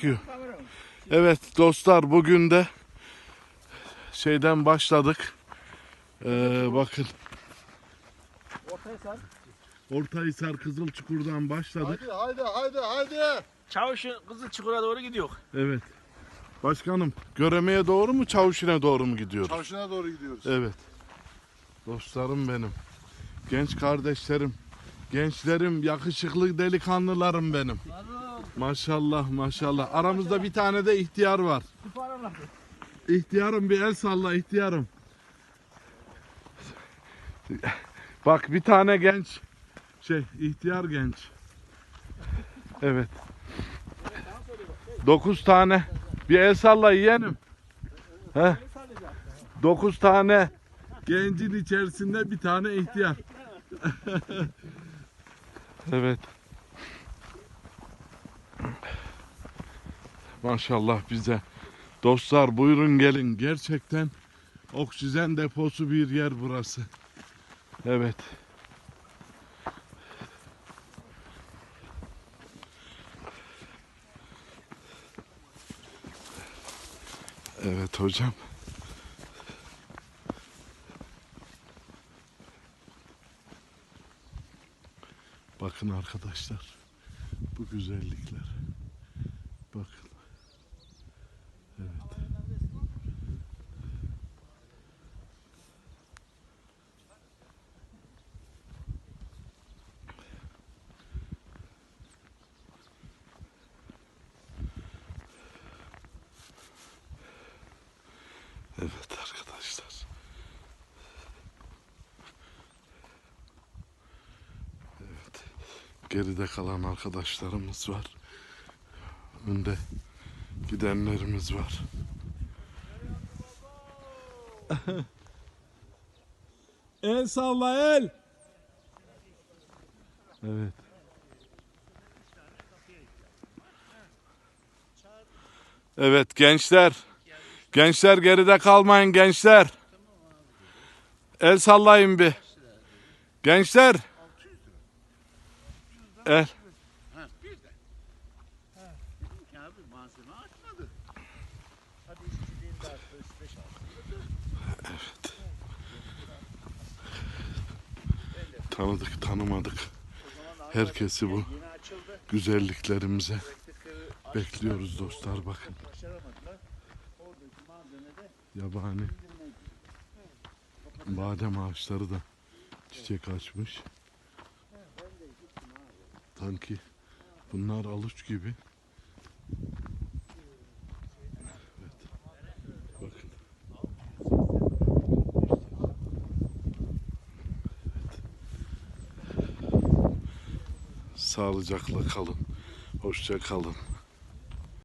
Çekiyor. Evet dostlar bugün de şeyden başladık. Ee, bakın Ortaya sar. Ortahisar Kızılçukur'dan başladık. Haydi haydi haydi haydi. Çavuşun kızıl çukura doğru gidiyor. Evet. Başkanım Göreme'ye doğru mu Çavuşin'e doğru mu gidiyoruz? Çarşına doğru gidiyoruz. Evet. Dostlarım benim. Genç kardeşlerim. Gençlerim, yakışıklı delikanlılarım benim. Maşallah maşallah. Aramızda bir tane de ihtiyar var. İhtiyarım bir el salla ihtiyarım. Bak bir tane genç. Şey ihtiyar genç. Evet. Dokuz tane. Bir el salla yeğenim. He? Dokuz tane gencin içerisinde bir tane ihtiyar. evet. Maşallah bize. Dostlar buyurun gelin. Gerçekten oksijen deposu bir yer burası. Evet. Evet hocam. Bakın arkadaşlar. Bu güzellikler. Bakın. Evet arkadaşlar. Evet. Geride kalan arkadaşlarımız var. Önde gidenlerimiz var. el salla el. Evet. Evet gençler. Gençler geride kalmayın gençler. El sallayın bir. Gençler. El. Atmadı. Tanıdık tanımadık. Herkesi bu güzelliklerimize bekliyoruz dostlar bakın. Yabani badem ağaçları da çiçek açmış. Sanki bunlar aluç gibi. Evet. Bakın. Sağlıcakla kalın. Hoşça kalın.